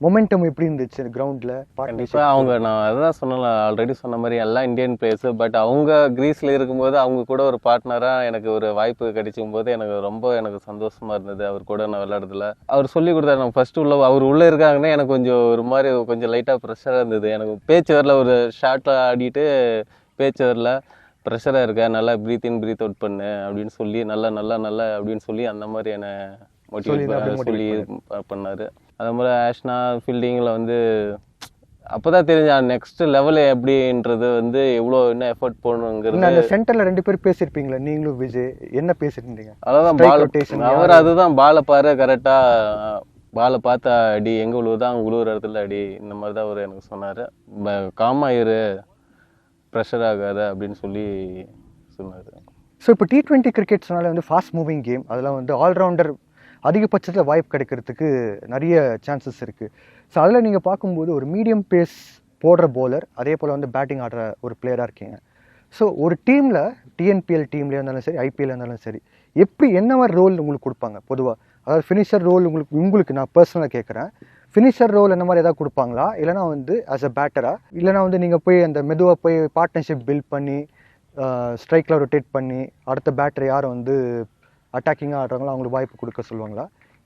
B: மொமெண்டம் எப்படி இருந்துச்சு கிரவுண்டில்
A: கண்டிப்பாக அவங்க நான் அதான் சொன்னல ஆல்ரெடி சொன்ன மாதிரி எல்லாம் இந்தியன் பிளேயர்ஸ் பட் அவங்க கிரீஸில் இருக்கும்போது அவங்க கூட ஒரு பார்ட்னராக எனக்கு ஒரு வாய்ப்பு கிடைக்கும் போது எனக்கு ரொம்ப எனக்கு சந்தோஷமா இருந்தது. அவர் கூட நான் விளையாடுறதுல. அவர் சொல்லி கொடுத்தாரு நான் ஃபர்ஸ்ட் உள்ள அவர் உள்ளே இருக்காங்கன்னா எனக்கு கொஞ்சம் ஒரு மாதிரி கொஞ்சம் லைட்டாக ப்ரெஷராக இருந்தது. எனக்கு பேச்சு வரல ஒரு ஷார்ட்டில் ஆடிட்டு பேச்சு வரல. ப்ரெஷராக இருக்க நல்லா ப்ரீத் இன் ப்ரீத் அவுட் பண்ணு அப்படின்னு சொல்லி நல்லா நல்லா நல்லா அப்படின்னு சொல்லி அந்த மாதிரி என்னை மோட்டிவேட் சொல்லி பண்ணாரு. அதே மாதிரி ஆஷ்னா ஃபீல்டிங்கில் வந்து அப்பதான் தெரிஞ்ச நெக்ஸ்ட் லெவல் எப்படின்றது வந்து எவ்வளோ என்ன எஃபர்ட் போடணுங்கிறது
B: அந்த சென்டர்ல ரெண்டு பேர் பேசியிருப்பீங்களா நீங்களும் விஜய் என்ன பேசியிருந்தீங்க
A: அதான் பால் அவர் அதுதான் பாலை பாரு கரெக்டா பாலை பார்த்தா அடி எங்க விழுவுதான் உழுவுற இடத்துல அடி இந்த மாதிரி தான் அவர் எனக்கு சொன்னாரு. காமா இரு ப்ரெஷர் ஆகாத அப்படின்னு சொல்லி சொன்னாரு.
B: ஸோ இப்போ டி டுவெண்ட்டி கிரிக்கெட் சொன்னாலே வந்து ஃபாஸ்ட் மூவிங் கேம் அதெல்லாம் வந்து ஆல்ரவுண்டர் அதிகபட்சத்தில் வாய்ப்பு கிடைக்கிறதுக்கு நிறைய சான்சஸ் இருக்குது ஸோ அதில் நீங்கள் பார்க்கும்போது ஒரு மீடியம் பேஸ் போடுற போலர் அதே போல் வந்து பேட்டிங் ஆடுற ஒரு பிளேயராக இருக்கீங்க. ஸோ ஒரு டீமில் டிஎன்பிஎல் டீம்லேயே இருந்தாலும் சரி ஐபிஎல் இருந்தாலும் சரி எப்படி என்ன மாதிரி ரோல் உங்களுக்கு கொடுப்பாங்க? பொதுவாக அதாவது ஃபினிஷர் ரோல் உங்களுக்கு உங்களுக்கு நான் பர்சனலாக கேட்குறேன் ஃபினிஷர் ரோல் என்ன மாதிரி எதாவது கொடுப்பாங்களா? இல்லைனா வந்து ஆஸ் அ பேட்டராக இல்லைனா வந்து நீங்கள் போய் அந்த மெதுவாக போய் பார்ட்னர்ஷிப் பில்ட் பண்ணி ஸ்ட்ரைக்கில் ரொட்டேட் பண்ணி அடுத்த பேட்டர் யார் வந்து அட்டாக்கிங்காக ஆடுறாங்களோ அவங்களுக்கு வாய்ப்பு கொடுக்க சொல்லுவாங்களா?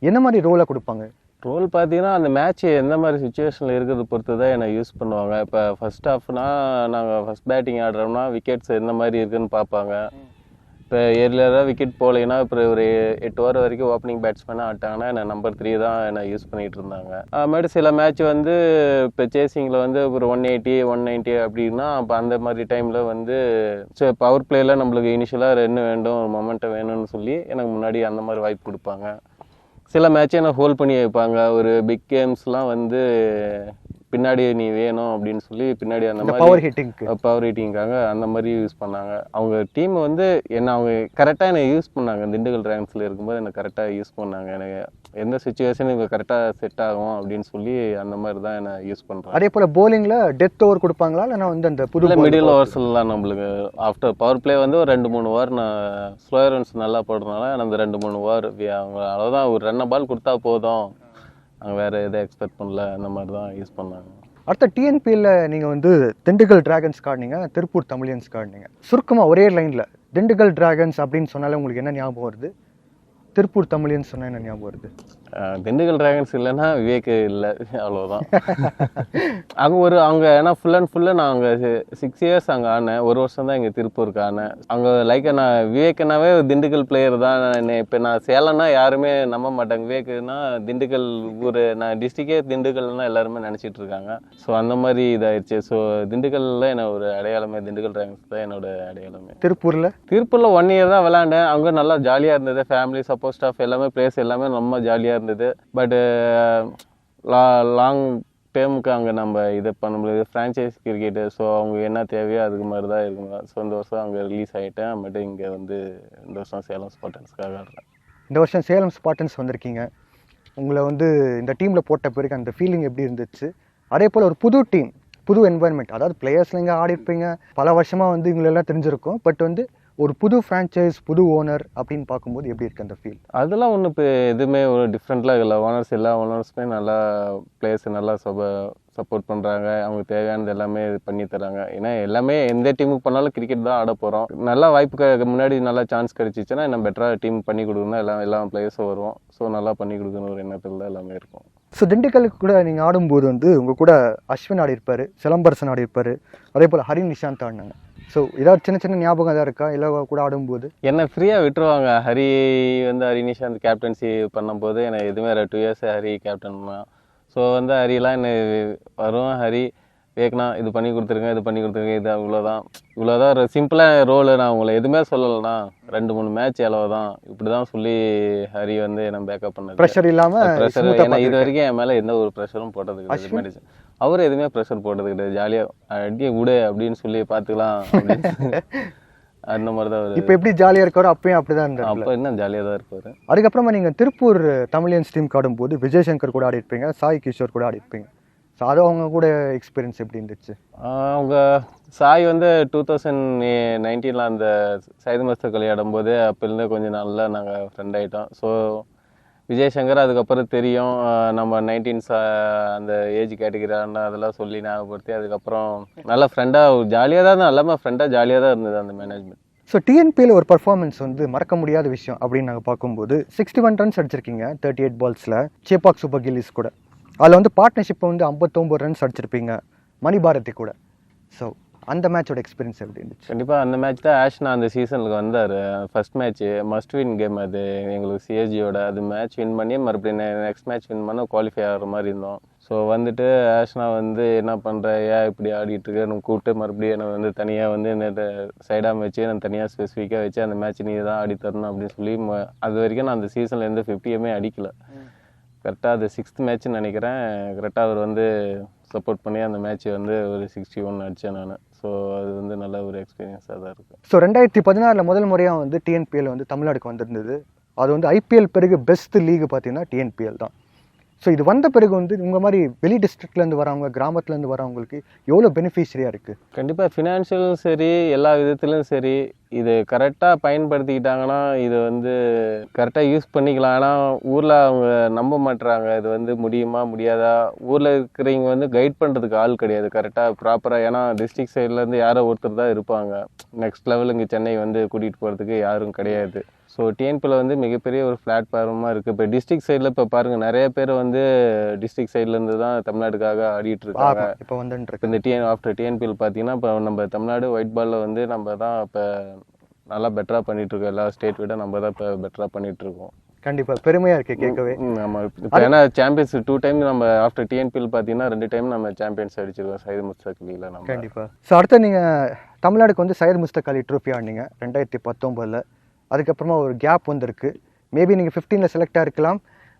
B: என்ன மாதிரி ரோலை கொடுப்பாங்க?
A: ரோல் பார்த்தீங்கன்னா அந்த மேட்ச் எந்த மாதிரி சுச்சுவேஷனில் இருக்கிறத பொறுத்து தான் என்னை யூஸ் பண்ணுவாங்க. இப்போ ஃபர்ஸ்ட் ஹாஃப்னா நாங்கள் ஃபர்ஸ்ட் பேட்டிங் ஆடுறோம்னா விக்கெட்ஸ் எந்த மாதிரி இருக்குன்னு பார்ப்பாங்க. இப்போ ஏர்லியராக விக்கெட் போகலைன்னா இப்போ ஒரு எட்டு ஓவர் வரைக்கும் ஓப்பனிங் பேட்ஸ்மேனாக ஆட்டாங்கன்னா என்ன நம்பர் த்ரீ தான் என்ன யூஸ் பண்ணிட்டு இருந்தாங்க. அதுமாதிரி சில மேட்ச் வந்து இப்போ சேசிங்கில் வந்து ஒரு ஒன் எயிட்டி ஒன் நைன்ட்டி அப்படின்னா அப்போ அந்த மாதிரி டைமில் வந்து சே பவர் பிளேயில் நம்மளுக்கு இனிஷியலாக ரன் வேண்டும் ஒரு வேணும்னு சொல்லி எனக்கு முன்னாடி அந்த மாதிரி வாய்ப்பு கொடுப்பாங்க. சில மேட்சை என்ன ஹோல்ட் பண்ணி வைப்பாங்க. ஒரு பிக் கேம்ஸ்லாம் வந்து பின்னாடி நீ வேணும் அப்படின்னு சொல்லி பின்னாடி அந்த மாதிரி
B: பவர் ஹிட்டிங்க்கு
A: பவர் ரேட்டிங்காக அந்த மாதிரி யூஸ் பண்ணாங்க. அவங்க டீம் வந்து என்ன அவங்க கரெக்டாக என்னை யூஸ் பண்ணாங்க. திண்டுக்கல் ரேங்க்ஸில் இருக்கும்போது என்னை கரெக்டாக யூஸ் பண்ணாங்க. எனக்கு எந்த சுச்சுவேஷன் இவங்க கரெக்டாக செட் ஆகும் அப்படின்னு சொல்லி அந்த மாதிரி தான் என்னை யூஸ் பண்ணுறாங்க
B: அதே போல் போலிங்கில் டெத் ஓவர் கொடுப்பாங்களா? இல்லைனா வந்து அந்த புது
A: மிடில்? ஓவர்ஸ்லாம் நம்மளுக்கு ஆஃப்டர் பவர் பிளே வந்து ஒரு ரெண்டு மூணு ஓவர் நான் ஸ்லோயர் ரன்ஸ் நல்லா போடுறதுனால அந்த ரெண்டு மூணு ஓவர் அவங்க அவ்வளோதான் ஒரு ரெண்டு பால் கொடுத்தா போதும். வேறு எதை எக்ஸ்பெக்ட் பண்ணல அந்த மாதிரி தான் யூஸ் பண்ணாங்க.
B: அடுத்த டிஎன்பியில் நீங்கள் வந்து திண்டுக்கல் டிராகன்ஸ் காட்டினீங்க திருப்பூர் தமிழியன்ஸ் காட்டினீங்க சுருக்கமாக ஒரே லைனில் திண்டுக்கல் டிராகன்ஸ் அப்படின்னு சொன்னாலே உங்களுக்கு என்ன ஞாபகம் வருது? திருப்பூர் தமிழியன்ஸ் சொன்னால் என்ன ஞாபகம் வருது?
A: திண்டுக்கல் டிராகன்ஸ் இல்லைன்னா விவேக் இல்லை அவ்வளோதான் அங்கே ஒரு அவங்க ஏன்னா ஃபுல் அண்ட் ஃபுல்லாக நான் அங்கே சிக்ஸ் இயர்ஸ் அங்கே ஆனேன். ஒரு வருஷம் தான் இங்கே திருப்பூருக்கு ஆனேன். அங்கே லைக் நான் விவேக்னாவே திண்டுக்கல் பிளேயர் தான். இப்போ நான் சேலம்னா யாருமே நம்ப மாட்டாங்க. விவேக்னா திண்டுக்கல் ஊர் நான் டிஸ்ட்ரிக்டே திண்டுக்கல்னா எல்லாருமே நினச்சிட்டு இருக்காங்க. ஸோ அந்த மாதிரி இதாயிடுச்சு ஸோ திண்டுக்கல்ல என்ன ஒரு அடையாளமே திண்டுக்கல் டிராகன்ஸ் தான் என்னோட அடையாளமே.
B: திருப்பூரில்?
A: திருப்பூரில் ஒன் இயர் தான் விளாண்டேன். அங்கே நல்லா ஜாலியாக இருந்தது. ஃபேமிலி சப்போர்ட் ஸ்டாஃப் எல்லாமே பிளேஸ் எல்லாமே ரொம்ப ஜாலியாக இருந்தது. பட்டு லா லாங் டேர்முக்கு அங்கே நம்ம இதை பண்ண முடியாது. ஃப்ரான்ச்சைஸ் கிரிக்கெட்டு ஸோ அவங்க என்ன தேவையோ அதுக்கு மாதிரி தான் இருக்குங்க ஸோ இந்த வருஷம் அங்கே ரிலீஸ் ஆகிட்டேன் பட் இங்கே வந்து இந்த வருஷம் சேலம் ஸ்பாட்டன்ஸ்க்காக ஆடுறேன்.
B: இந்த வருஷம் சேலம் ஸ்பாட்டன்ஸ் வந்திருக்கீங்க. உங்களை வந்து இந்த டீமில் போட்ட பிறகு அந்த ஃபீலிங் எப்படி இருந்துச்சு? அதே போல் ஒரு புது டீம் புது என்வாயன்மெண்ட் அதாவது பிளேயர்ஸ்ல இங்கே ஆடி இருப்பீங்க பல வருஷமாக வந்து இவங்களெல்லாம் தெரிஞ்சிருக்கும். பட் வந்து ஒரு புது ஃப்ரான்ச்சைஸ் புது ஓனர் அப்படின்னு பார்க்கும்போது எப்படி இருக்கு அந்த ஃபீல்
A: அதெல்லாம் ஒன்றும் இப்போ எதுவுமே ஒரு டிஃப்ரெண்ட்லாம் இல்லை. ஓனர்ஸ் எல்லா ஓனர்ஸுமே நல்லா பிளேயர்ஸ் நல்லா சப்ப சப்போர்ட் பண்ணுறாங்க அவங்க தேவையானது எல்லாமே இது பண்ணி தராங்க ஏன்னா எல்லாமே எந்த டீமுக்கு பண்ணாலும் கிரிக்கெட் தான் ஆட போகிறோம் நல்லா வாய்ப்பு முன்னாடி நல்லா சான்ஸ் கிடைச்சிச்சுன்னா இன்னும் பெட்டராக டீம் பண்ணி கொடுக்கணும் எல்லாம் எல்லா பிளேயர்ஸும் வருவோம். ஸோ நல்லா பண்ணி கொடுக்கணும் ஒரு எண்ணத்தில் தான் எல்லாமே இருக்கும்.
B: ஸோ திண்டுக்கலுக்கு கூட நீங்கள் ஆடும்போது வந்து உங்கள் கூட அஸ்வின் ஆடி இருப்பாரு சிலம்பரசன் ஆடி இருப்பாரு அதே போல் ஹரி நிஷாந்த் ஆடினாங்க. ஸோ ஏதாவது சின்ன சின்ன ஞாபகம் எதாவது இருக்கா? இல்லை கூட ஆடும்போது?
A: என்னை ஃப்ரீயாக விட்டுருவாங்க. ஹரி வந்து ஹரி நிஷாந்த் கேப்டன்சி பண்ணும்போது எனக்கு எதுவுமே two years Hari captain so வந்து ஹரிலாம் என்ன வரும் ஹரி வேக்னா இது பண்ணி கொடுத்துருங்க இது பண்ணி கொடுத்துருங்க இது இவ்வளோதான் இவ்வளோதான் ஒரு சிம்பிளாக ரோலு நான் உங்களை எதுவுமே சொல்லலைண்ணா. ரெண்டு மூணு மேட்ச் தான் இப்படி தான் சொல்லி ஹரி வந்து என்ன பேக்கப் பண்ணது.
B: ப்ரெஷர் இல்லாமல்
A: ப்ரெஷர் ஏன்னா இது வரைக்கும் என் மேலே எந்த ஒரு ப்ரெஷரும் போட்டது கிடையாது. medicine. அவர் எதுவுமே ப்ரெஷர் போட்டது கிடையாது. ஜாலியாக அடியே விடு? அப்படின்னு சொல்லி பார்த்துக்கலாம் அந்த மாதிரி தான்
B: இப்போ எப்படி ஜாலியாக இருக்காரோ அப்பயும் அப்படி தான் இருந்தார்
A: அப்போ இன்னும் ஜாலியாக தான் இருப்பார்.
B: அதுக்கப்புறமா நீங்கள் திருப்பூர் தமிழியன்ஸ் டீம் ஆடும்போது விஜய் சங்கர் கூட ஆடி இருப்பீங்க சாய் கிஷோர் கூட ஆடி இருப்பீங்க. ஸோ அது அவங்க கூட எக்ஸ்பீரியன்ஸ் எப்படி இருந்துச்சு?
A: அவங்க சாய் வந்து டூ தௌசண்ட் நைன்டீனில் அந்த சைது மஸ்தர் கல்யாடும் போது அப்போலேருந்து கொஞ்சம் நல்லா நாங்கள் ஃப்ரெண்ட் ஆகிட்டோம் ஸோ விஜய் சங்கர் அதுக்கப்புறம் தெரியும். நம்ம நைன்டீன்ஸ் அந்த ஏஜ் கேட்டகிரான்னு அதெல்லாம் சொல்லி ஞாபகப்படுத்தி அதுக்கப்புறம் நல்ல ஃப்ரெண்டாக ஜாலியாக தான் எல்லாமே ஃப்ரெண்டாக ஜாலியாக தான் இருந்தது அந்த மேனேஜ்மெண்ட்
B: ஸோ டிஎன்பியில் ஒரு பர்ஃபார்மன்ஸ் வந்து மறக்க முடியாத விஷயம் அப்படின்னு நாங்கள் பார்க்கும்போது சிக்ஸ்டி ஒன் ரன்ஸ் அடிச்சிருக்கீங்க தேர்ட்டி எயிட் பால்ஸில் சேப்பாக் சூப்பர் கில்லிஸ் கூட. அதில் வந்து பார்ட்னர்ஷிப்பை வந்து ஐம்பத்தொம்பது ரன்ஸ் அடிச்சிருப்பீங்க மணிபாரதி கூட. ஸோ அந்த மேட்சோட எக்ஸ்பீரியன்ஸ் எப்படி இருந்துச்சு?
A: கண்டிப்பாக அந்த மேட்ச் தான் ஆஷ்னா அந்த சீசனுக்கு வந்தார். First match must win game அது. எங்களுக்கு சிஎஸ்ஜியோட அது மேட்ச் வின் பண்ணி மறுபடியும் நெக்ஸ்ட் மேட்ச் வின் பண்ண குவாலிஃபை ஆகிற மாதிரி இருந்தோம். ஸோ வந்துட்டு ஆஷ்னா வந்து என்ன பண்ணுற ஏன் இப்படி ஆடிட்டு இருக்கேன்னு கூப்பிட்டு மறுபடியும் என்னை வந்து தனியாக வந்து என்ன சைடாக வச்சு நான் தனியாக ஸ்பெசிஃபிக்காக வச்சு அந்த மேட்ச் நீ தான் ஆடி தரணும் அப்படின்னு சொல்லி அது வரைக்கும் நான் அந்த சீசனில் எந்த ஃபிஃப்டியுமே அடிக்கல. கரெக்டாக அது சிக்ஸ்த் மேட்ச்னு நினைக்கிறேன். கரெக்டாக அவர் வந்து சப்போர்ட் பண்ணி அந்த மேட்ச் வந்து ஒரு சிக்ஸ்டி ஒன் அடித்தேன் நான். ஸோ அது வந்து நல்ல ஒரு எக்ஸ்பீரியன்ஸாக தான் இருக்குது
B: ஸோ ரெண்டாயிரத்தி பதினாறில் முதல் முறையாக வந்து டிஎன்பிஎல் வந்து தமிழ்நாடுக்கு வந்திருந்தது. அது வந்து ஐபிஎல் பிறகு பெஸ்ட் லீக் பார்த்தீங்கன்னா டிஎன்பிஎல் தான். ஸோ இது வந்த பிறகு வந்து உங்கள் மாதிரி வெளி டிஸ்ட்ரிக்ட்லேருந்து வரவங்க கிராமத்துலேருந்து வரவங்களுக்கு எவ்வளோ பெனிஃபிஷரியாக இருக்குது
A: கண்டிப்பாக ஃபினான்ஷியலும் சரி எல்லா விதத்துலையும் சரி இது கரெக்டாக பயன்படுத்திக்கிட்டாங்கன்னா இது வந்து கரெக்டாக யூஸ் பண்ணிக்கலாம். ஆனால் ஊரில் அவங்க நம்ப மாட்டுறாங்க இது வந்து முடியுமா முடியாதா? ஊரில் இருக்கிறவங்க வந்து கைட் பண்ணுறதுக்கு ஆள் கிடையாது கரெக்டாக ப்ராப்பராக ஏன்னா டிஸ்ட்ரிக்ட் சைட்லேருந்து யாரோ ஒருத்தர் தான் இருப்பாங்க. நெக்ஸ்ட் லெவல் இங்கே சென்னை வந்து கூட்டிகிட்டு போகிறதுக்கு யாரும் கிடையாது. ஸோ டிஎன்பியில் வந்து மிகப்பெரிய ஒரு பிளாட்ஃபார்மாக இருக்குது இப்போ டிஸ்ட்ரிக்ட் சைடில் இப்போ பாருங்கள் நிறைய பேர் வந்து டிஸ்ட்ரிக்ட் சைட்லேருந்து தான் தமிழ்நாட்டுக்காக ஆடிட்டு இருக்காங்க.
B: இப்போ வந்துருக்கு
A: இப்போ இந்த டிஎன் ஆஃப்டர் டிஎன்பிஎல் பார்த்தீங்கன்னா இப்போ நம்ம தமிழ்நாடு ஒயிட் பாலில் வந்து நம்ம தான் இப்போ நல்லா பெட்டராக பண்ணிட்டு இருக்கோம் எல்லா ஸ்டேட் விட நம்ம தான் இப்போ பெட்டராக பண்ணிட்டு இருக்கோம்.
B: கண்டிப்பாக பெருமையாக இருக்குது கேட்கவே.
A: ம், ஆமா. இப்போ ஏன்னா சாம்பியன்ஸ் டூ டைம் நம்ம ஆஃப்டர் டிஎன்பிஎல் பார்த்தீங்கன்னா ரெண்டு டைம் நம்ம சாம்பியன்ஸ் அடிச்சிருக்கோம் சைது முஸ்தக்லியில் நம்ம.
B: கண்டிப்பாக ஸோ அடுத்து நீங்கள் தமிழ்நாடுக்கு வந்து சையத் முஸ்தக் அலி ட்ரோஃபி ஆடினீங்க ரெண்டாயிரத்தி பத்தொம்போதில் அதுக்கப்புறமா ஒரு கேப் வந்திருக்கு. மேபி நீங்கள் ஃபிஃப்டீனில் செலக்டாக இருக்கலாம்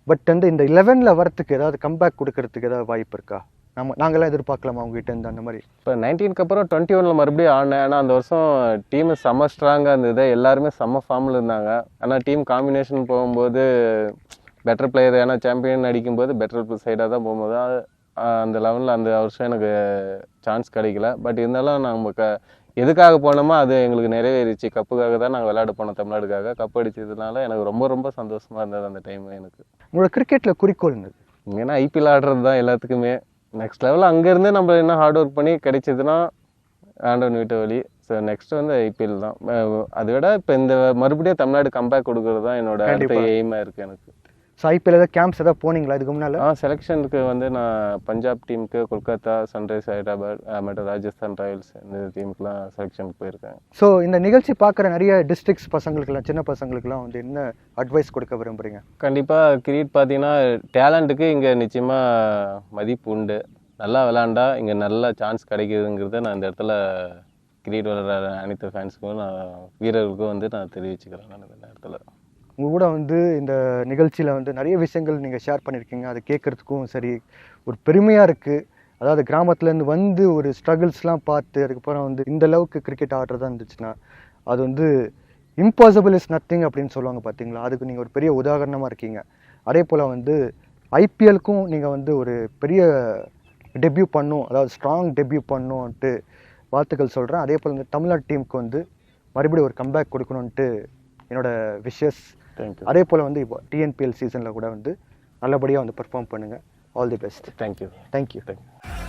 B: பட் வந்து இந்த லெவனில் வரத்துக்கு ஏதாவது கம்பேக் கொடுக்கறதுக்கு ஏதாவது வாய்ப்பு இருக்கா? நம்ம நாங்களாம் எதிர்பார்க்கலாமா அவங்ககிட்ட இருந்து அந்த மாதிரி?
A: இப்போ நைன்டீனுக்கு அப்புறம் டுவெண்ட்டி ஒனில் மறுபடியும் ஆனேன் ஆனால் அந்த வருஷம் டீம் செம்ம ஸ்ட்ராங்காக இருந்தது. எல்லாருமே செம்ம ஃபார்மில் இருந்தாங்க. ஆனால் டீம் காம்பினேஷன் போகும்போது பெட்டர் பிளேயர் ஏன்னா சாம்பியன் அடிக்கும்போது பெட்டர் சைடாக தான் போகும்போது அந்த லெவலில் அந்த வருஷம் எனக்கு சான்ஸ் கிடைக்கல. பட் இருந்தாலும் நம்ம க எதுக்காக போனோமோ அது எங்களுக்கு நிறைவேறிச்சு. கப்புக்காக தான் நாங்கள் விளையாட போனோம் தமிழ்நாடுக்காக. கப் அடிச்சதுனால எனக்கு ரொம்ப ரொம்ப சந்தோஷமாக இருந்தது அந்த டைம் எனக்கு.
B: உங்களோட கிரிக்கெட்டில் குறிக்கோள் இருந்தது
A: ஏன்னா ஐபிஎல் ஆடுறது தான் எல்லாத்துக்குமே. நெக்ஸ்ட் லெவலில் அங்கேருந்து நம்ம என்ன ஹார்ட் ஒர்க் பண்ணி கிடைச்சதுன்னா ஆண்டவன் வீட்டு வழி. ஸோ நெக்ஸ்ட் வந்து ஐபிஎல் தான். அதை விட இப்போ இந்த மறுபடியும் தமிழ்நாடு கம்பேக் கொடுக்கறது தான் என்னோட அடுத்த. எய்மாக இருக்குது எனக்கு.
B: ஸோ ஐபிஎல் ஏதாவது கேம்ப்ஸ் ஏதாவது போனீங்களா இதுக்கு முன்னால்?
A: ஆ செலெக்ஷனுக்கு வந்து நான் பஞ்சாப் டீமுக்கு கொல்கத்தா சன்ரைஸ் ஹைதராபாத் மற்றும் ராஜஸ்தான் ராயல்ஸ் இந்த டீமுக்குலாம் செலெக்ஷனுக்கு போயிருக்கேன்.
B: ஸோ இந்த நிகழ்ச்சி பார்க்குற நிறைய டிஸ்ட்ரிக்ட்ஸ் பசங்களுக்குலாம் சின்ன பசங்களுக்குலாம் வந்து என்ன அட்வைஸ் கொடுக்க விரும்புறீங்க?
A: கண்டிப்பாக கிரிக்கெட் பார்த்தீங்கன்னா டேலண்ட்டுக்கு இங்கே நிச்சயமாக மதிப்பு உண்டு. நல்லா விளாண்டா இங்கே நல்ல சான்ஸ் கிடைக்குதுங்கிறத நான் இந்த இடத்துல கிரிக்கெட் விளையாடுற அனைத்து ஃபேன்ஸுக்கும் நான் வீரர்களுக்கும் வந்து நான் தெரிவிச்சுக்கிறேன். நான் இந்த நேரத்தில்
B: உங்கள் கூட வந்து இந்த நிகழ்ச்சியில் வந்து நிறைய விஷயங்கள் நீங்கள் ஷேர் பண்ணியிருக்கீங்க. அதை கேட்குறதுக்கும் சரி ஒரு பெருமையாக இருக்குது அதாவது கிராமத்துலேருந்து வந்து ஒரு ஸ்ட்ரகிள்ஸ்லாம் பார்த்து அதுக்கப்புறம் வந்து இந்த அளவுக்கு கிரிக்கெட் ஆடுறதா இருந்துச்சுன்னா அது வந்து இம்பாசிபிள் இஸ் நத்திங் அப்படின்னு சொல்லுவாங்க பார்த்தீங்களா அதுக்கு நீங்கள் ஒரு பெரிய உதாரணமாக இருக்கீங்க. அதே போல் வந்து ஐபிஎலுக்கும் நீங்கள் வந்து ஒரு பெரிய டெபியூ பண்ணும் அதாவது ஸ்ட்ராங் டெபியூ பண்ணுன்ட்டு வாழ்த்துக்கள் சொல்கிறேன் அதே போல் இந்த தமிழ்நாடு டீமுக்கு வந்து மறுபடியும் ஒரு கம்பேக் கொடுக்கணுன்ட்டு என்னோட விஷஸ்
A: தேங்க்யூ
B: அதே போல் வந்து இப்போ டிஎன்பிஎல் சீசனில் கூட வந்து நல்லபடியாக வந்து பெர்ஃபார்ம் பண்ணுங்கள் all the best
A: thank you
B: thank you
A: thank you